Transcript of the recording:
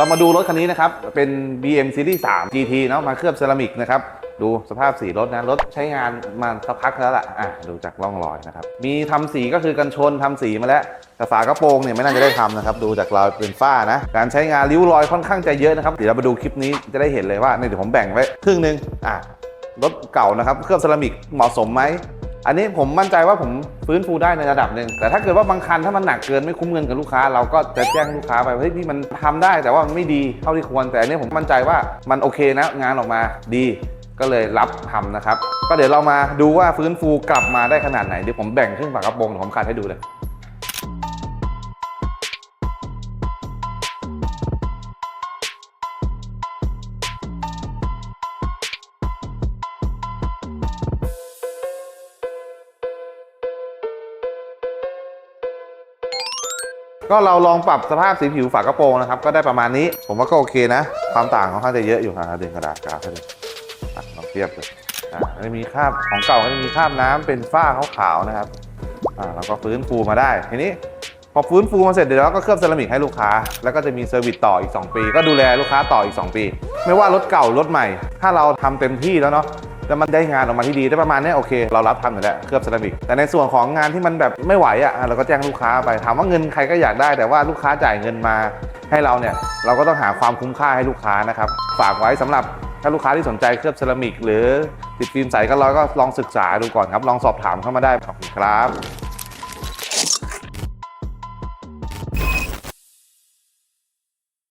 เรามาดูรถคันนี้นะครับ เป็น BM Series 3 GT เนาะมาเคลือบเซรามิกนะครับ ดูสภาพสีรถนะ รถใช้งานมาสักพักแล้วล่ะอะดูจากร่องรอยนะครับ มีทำสีก็คือกันชนทำสีมาแล้ว แต่ฝากระโปรงเนี่ยไม่น่าจะได้ทำนะครับ ดูจากรอยเป็นฝ้านะ การใช้งานริ้วรอยค่อนข้างจะเยอะนะครับ เดี๋ยวเรามาดูคลิปนี้จะได้เห็นเลยว่าเนี่ยเดี๋ยวผมแบ่งไว้ครึ่งหนึงอะรถเก่านะครับ เคลือบเซรามิกเหมาะสมไหม อันนี้ผมมั่นใจว่าผมฟื้นฟูได้ในระดับหนึ่งแต่ถ้าเกิดว่าบางคันถ้ามันหนักเกินไม่คุ้มเงินกับลูกค้า เราก็จะแจ้งลูกค้าไปเฮ้ยพี่มันทำได้แต่ว่ามันไม่ดีเท่าที่ควรแต่อันนี้ผมมั่นใจว่ามันโอเคนะงานออกมาดีก็เลยรับทำนะครับ ก็เดี๋ยวเรามาดูว่าฟื้นฟูกลับมาได้ขนาดไหนเดี๋ยวผมแบ่งครึ่งฝากระโปรงเดี๋ยวผมคันให้ดูเลย ก็เราลองปรับสภาพสีผิวฝากระโปรงนะครับ ก็ได้ประมาณนี้ ผมว่าก็โอเคนะ ความต่างค่อนข้างจะเยอะอยู่นะดึงกระดาษกาวให้ดูลองเทียบดูอะมันจะมีคราบของเก่าก็จะมีคราบน้ำเป็นฝ้าขาวๆนะครับอ่าแล้วก็ฟื้นฟูมาได้ทีนี้พอฟื้นฟูมาเสร็จเดี๋ยวเราก็เคลือบเซรามิกให้ลูกค้า แล้วก็จะมีเซอร์วิสต่ออีก 2 ปี ก็ดูแลลูกค้าต่ออีก 2 ปี ไม่ว่ารถเก่ารถใหม่ ถ้าเราทำเต็มที่แล้วเนาะ แล้วมันได้งานออกมาที่ดีได้ประมาณนี้โอเค เรารับทำอยู่แล้วเคลือบเซรามิกแต่ในส่วนของงานที่มันแบบไม่ไหวอะอะเราก็แจ้งลูกค้าไปถามว่าเงินใครก็อยากได้แต่ว่าลูกค้าจ่ายเงินมา ให้เราเนี่ยเราก็ต้องหาความคุ้มค่าให้ลูกค้านะครับฝากไว้สำหรับถ้าลูกค้าที่สนใจเคลือบเซรามิกหรือติดฟิล์มใสก็ร้อยก็ลองศึกษาดูก่อนครับ ลองสอบถามเข้ามาได้ขอบคุณครับ